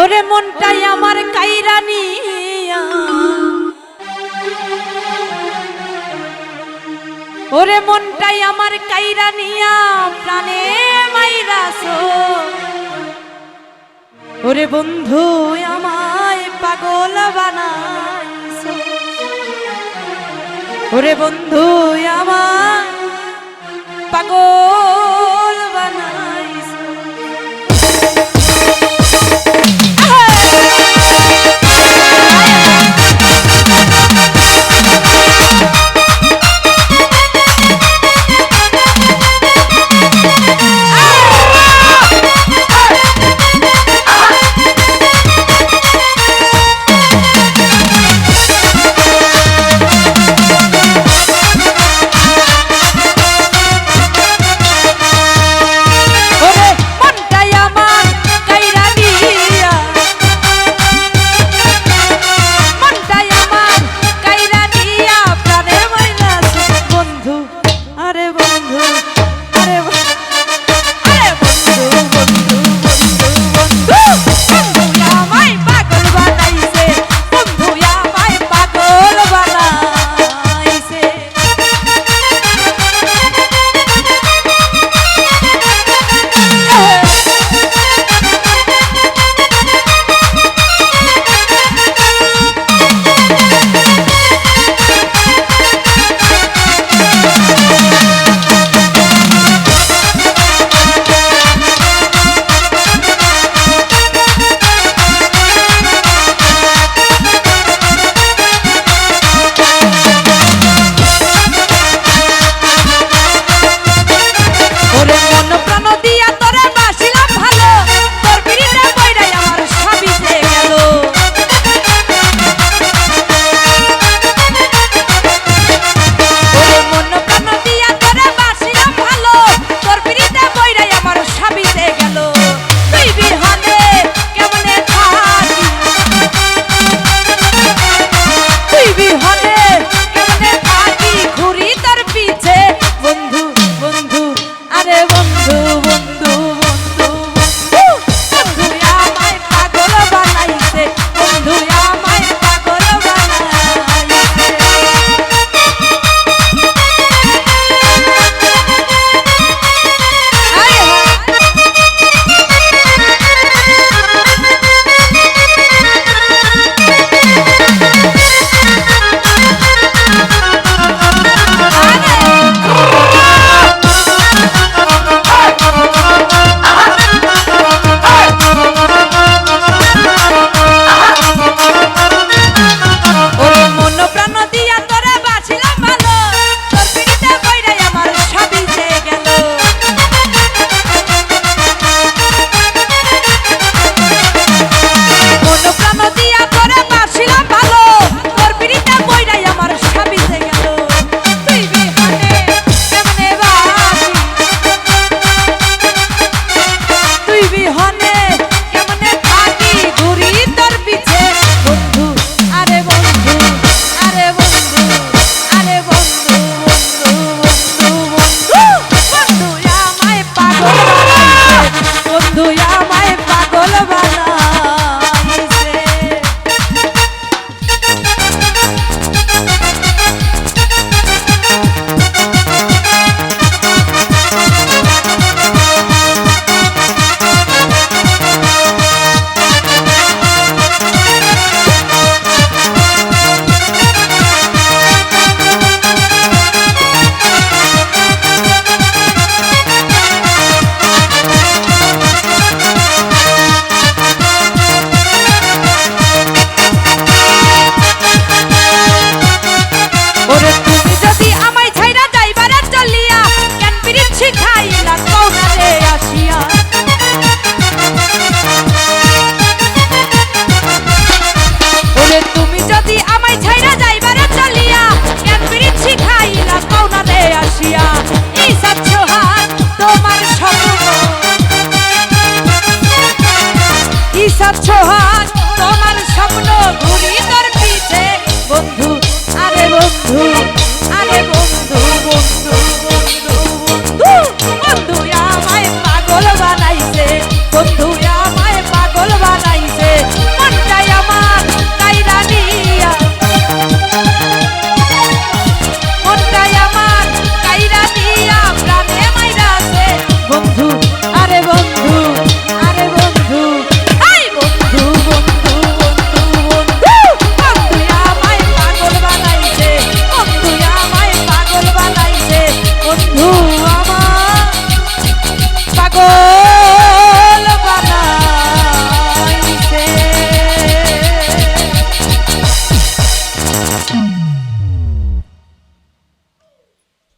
ওরে মনটাই আমার কাইরানি ওরে মনটাই আমার কাইরানিয়া প্রাণে মাইরাস ওরে বন্ধু, আমায় পাগল বানাইস ওরে বন্ধু, আমায় পাগল Hola, শিখাইলা কোনারে আসিয়া। ওরে তুমি যদি আমায় ছাইরা যাইবারে চলিয়া কেন বিড়ি শিখাইলা কোনারে আসিয়া। এই সাচ্ছ হাত তোমার স্বপ্ন এই সাচ্ছ হাত তোমার স্বপ্ন